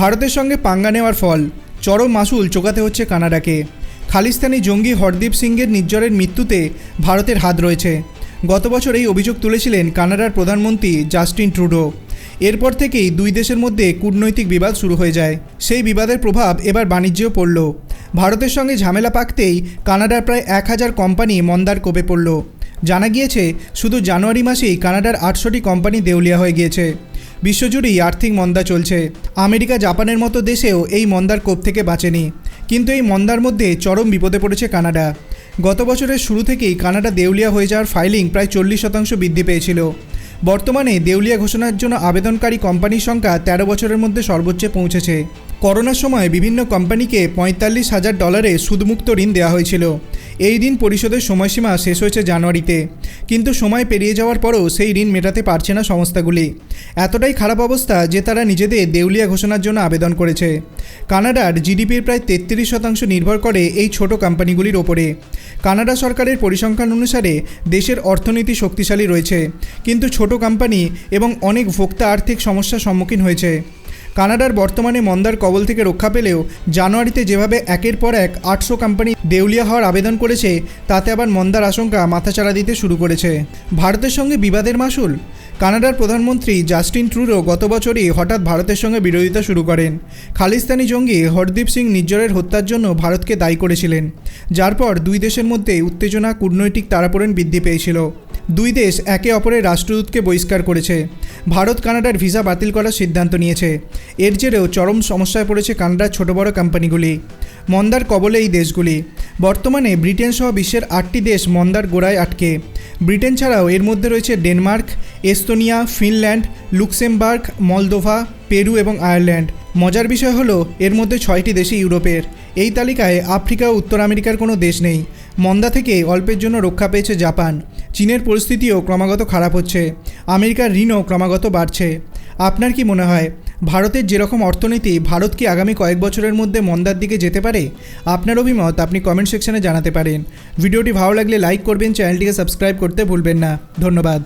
ভারতের সঙ্গে পাঙ্গা নেওয়ার ফল। চরম মাসুল চোকাতে হচ্ছে কানাডাকে। খালিস্তানি জঙ্গি হরদীপ সিংয়ের নির্জরের মৃত্যুতে ভারতের হাত রয়েছে। গত বছর এই অভিযোগ তুলেছিলেন কানাডার প্রধানমন্ত্রী জাস্টিন ট্রুডো। এরপর থেকেই দুই দেশের মধ্যে কূটনৈতিক বিবাদ শুরু হয়ে যায়। সেই বিবাদের প্রভাব এবার বাণিজ্যেও পড়ল। ভারতের সঙ্গে ঝামেলা পাকতেই কানাডার প্রায় এক হাজার কোম্পানি মন্দার কোপে পড়ল। জানা গিয়েছে, শুধু জানুয়ারি মাসেই কানাডার আটশোটি কোম্পানি দেউলিয়া হয়ে গিয়েছে। বিশ্বজুড়েই আর্থিক মন্দা চলছে। আমেরিকা জাপানের মতো দেশেও এই মন্দার কোপ থেকে বাঁচেনি। কিন্তু এই মন্দার মধ্যে চরম বিপদে পড়েছে কানাডা। গত বছরের শুরু থেকেই কানাডা দেউলিয়া হয়ে যাওয়ার ফাইলিং প্রায় চল্লিশ শতাংশ বৃদ্ধি পেয়েছিল। বর্তমানে দেউলিয়া ঘোষণার জন্য আবেদনকারী কোম্পানির সংখ্যা তেরো বছরের মধ্যে সর্বোচ্চে পৌঁছেছে। করোনার সময় বিভিন্ন কোম্পানিকে পঁয়তাল্লিশ হাজার ডলারে সুদমুক্ত ঋণ দেওয়া হয়েছিল। এই ঋণ পরিশোধের সময়সীমা শেষ হয়েছে জানুয়ারিতে। কিন্তু সময় পেরিয়ে যাওয়ার পরও সেই ঋণ মেটাতে পারছে না সংস্থাগুলি। এতটাই খারাপ অবস্থা যে তারা নিজেদের দেউলিয়া ঘোষণার জন্য আবেদন করেছে। কানাডার জিডিপির প্রায় তেত্রিশ শতাংশ নির্ভর করে এই ছোট কোম্পানিগুলির ওপরে। কানাডা সরকারের পরিসংখ্যান অনুসারে দেশের অর্থনীতি শক্তিশালী রয়েছে। কিন্তু ছোট কোম্পানি এবং অনেক ভোক্তা আর্থিক সমস্যার সম্মুখীন হয়েছে। কানাডার বর্তমানে মন্দার কবল থেকে রক্ষা পেলেও জানুয়ারিতে যেভাবে একের পর এক আটশো কোম্পানি দেউলিয়া হওয়ার আবেদন করেছে, তাতে আবার মন্দার আশঙ্কা মাথাচাড়া দিতে শুরু করেছে। ভারতের সঙ্গে বিবাদের মাসুল কানাডার প্রধানমন্ত্রী জাস্টিন ট্রুডো গত বছরই হঠাৎ ভারতের সঙ্গে বিরোধিতা শুরু করেন। খালিস্তানি জঙ্গি হরদীপ সিং নিজ্জরের হত্যার জন্য ভারতকে দায়ী করেছিলেন। যার পর দুই দেশের মধ্যে উত্তেজনা, কূটনৈতিক তারাপোড়েন বৃদ্ধি পেয়েছিল। দুই দেশ একে অপরের রাষ্ট্রদূতকে বহিষ্কার করেছে। ভারত কানাডার ভিসা বাতিল করার সিদ্ধান্ত নিয়েছে। এর জেরেও চরম সমস্যায় পড়েছে কানাডার ছোট বড় কোম্পানিগুলি। মন্দার কবলে এই দেশগুলি। বর্তমানে ব্রিটেন সহ বিশ্বের আটটি দেশ মন্দার গোড়ায় আটকে। ব্রিটেন ছাড়াও এর মধ্যে রয়েছে Denmark, Estonia, Finland, Luxembourg, Moldova, Peru এবং আয়ারল্যান্ড। মজার বিষয় হলো, এর মধ্যে ছয়টি দেশই ইউরোপের। এই তালিকায় আফ্রিকা উত্তর আমেরিকার কোনো দেশ নেই। মন্দা থেকে অল্পের জন্য রক্ষা পেয়েছে জাপান। চীনের পরিস্থিতিও ক্রমাগত খারাপ হচ্ছে। আমেরিকার ঋণও ক্রমাগত বাড়ছে। আপনার কি মনে হয়, ভারতের যেরকম অর্থনীতি ভারত কি আগামী কয়েক বছরের মধ্যে মন্দার দিকে যেতে পারে? আপনার অভিমত আপনি কমেন্ট সেকশনে জানাতে পারেন। ভিডিওটি ভালো লাগলে লাইক করবেন, চ্যানেলটিকে সাবস্ক্রাইব করতে ভুলবেন না। ধন্যবাদ।